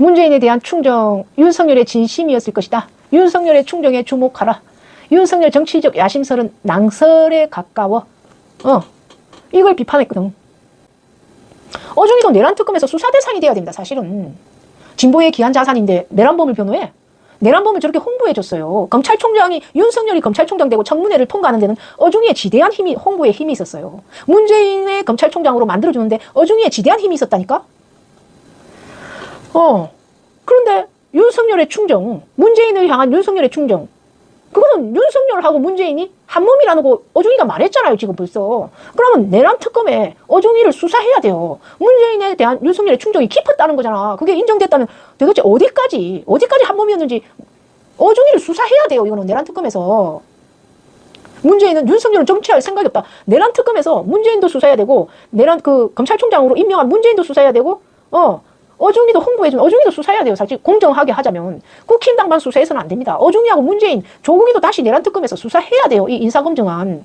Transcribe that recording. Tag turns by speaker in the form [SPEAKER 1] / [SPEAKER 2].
[SPEAKER 1] 문재인에 대한 충정, 윤석열의 진심이었을 것이다. 윤석열의 충정에 주목하라. 윤석열 정치적 야심설은 낭설에 가까워. 어, 이걸 비판했거든. 어중이도 내란 특검에서 수사 대상이 돼야 됩니다. 사실은 진보의 귀한 자산인데 내란범을 변호해. 내란범을 저렇게 홍보해줬어요. 검찰총장이 윤석열이 검찰총장 되고 청문회를 통과하는 데는 어중이의 지대한 힘이 홍보에 힘이 있었어요. 문재인의 검찰총장으로 만들어주는데 어중이의 지대한 힘이 있었다니까. 어. 그런데 윤석열의 충정, 문재인을 향한 윤석열의 충정, 그거는 윤석열하고 문재인이 한 몸이라는 거 어중이가 말했잖아요, 지금 벌써. 그러면 내란 특검에 어중이를 수사해야 돼요. 문재인에 대한 윤석열의 충정이 깊었다는 거잖아. 그게 인정됐다면 도대체 어디까지, 어디까지 한 몸이었는지 어중이를 수사해야 돼요, 이거는 내란 특검에서. 문재인은 윤석열은 정치할 생각이 없다. 내란 특검에서 문재인도 수사해야 되고, 내란 그 검찰총장으로 임명한 문재인도 수사해야 되고, 어, 어중이도 홍보해주면 어중이도 수사해야 돼요. 사실 공정하게 하자면 국힘당만 수사해서는 안 됩니다. 어중이하고 문재인, 조국이도 다시 내란 특검에서 수사해야 돼요. 이 인사검증안.